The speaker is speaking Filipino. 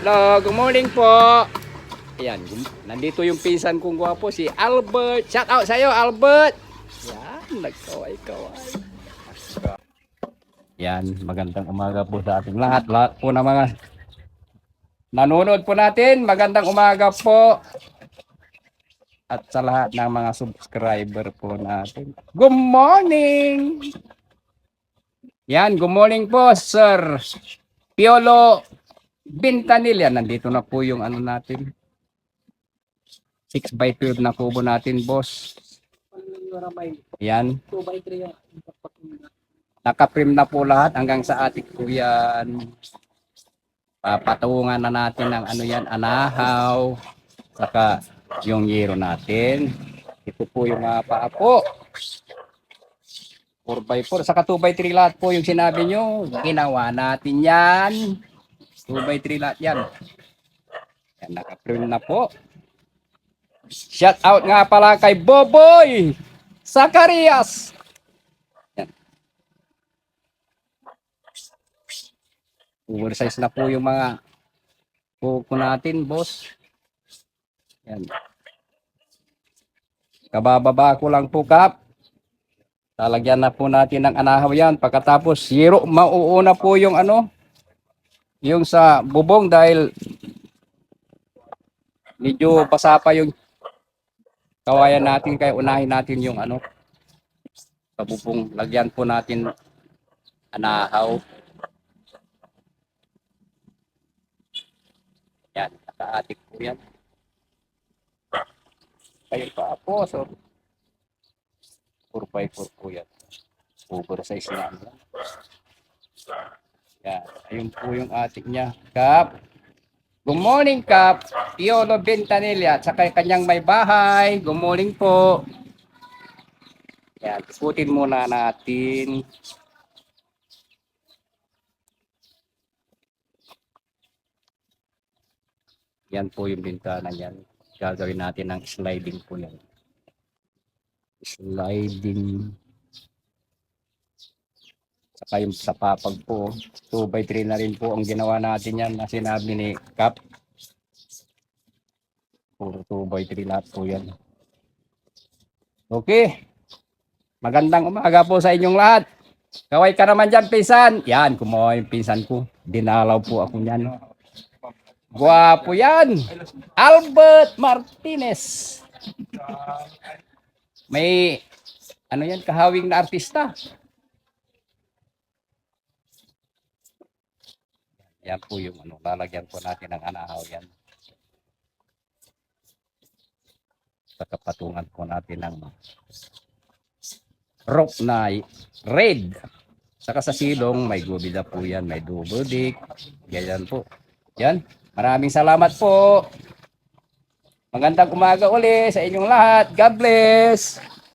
Hello, good morning po. Ayan, nandito yung pinsan kong gwapo, si Albert. Shout out sa'yo, Albert. Yan, nagkaway-kaway. Yan, magandang umaga po sa ating lahat. Lahat po ng mga nanonood po natin, magandang umaga po. At sa lahat ng mga subscriber po natin. Good morning! Yan, good morning po, Sir Piolo Bintanil. Yan, nandito na po yung ano natin. 6 by 12 na kubo natin, boss. Yan. 2 by 3 yan. Nakaprim na po lahat hanggang sa atik po yan. Papatungan na natin ng ano yan, anahaw. Saka yung yero natin. Ito po yung mga paa po. 4x4. Saka 2x3 lahat po yung sinabi nyo. Ginawa natin yan. 2x3 lahat yan. Yan, nakaprim na po. Shout out nga pala kay Boboy Zacarias. Oversize na po yung mga kuko natin, boss. Yan. Kabababa ko lang po, Kap. Talagyan na po natin ng anahaw yan. Pagkatapos, zero, mauuna po yung ano, yung sa bubong dahil medyo basa pa yung kawayan natin kaya unahin natin yung ano sa bubong. Lagyan po natin anahaw. Yan, nakaatik po yan. Kayo pa po, so 4x4 po yan. Oversize na yan. Yan, ayun po yung atik niya. Kap, good morning Kap. Piolo Bentanilla, at saka yung kanyang may bahay. Good morning po. Yan, ikutin muna natin. Yan po yung bintana niyan. Gagawin natin ng sliding po yan. Sliding. Saka yung sa papag po, 2 by 3 na rin po ang ginawa natin yan na sinabi ni Cap. Puro 2 by 3 lahat po yan. Okay. Magandang umaga po sa inyong lahat. Kaway ka naman dyan, pinsan. Yan, kumuha yung pinsan ko. Dinalaw po ako niyan. Guwapo yan. Albert Martinez. May ano yan, kahawing na artista. Yan po yung ano, lalagyan po natin ng anahaw yan. Pagkapatungan po natin ng rope na red. Saka sa silong, may gubida po yan, may double dick. Ganyan po. Yan. Maraming salamat po. Magandang umaga uli sa inyong lahat. God bless.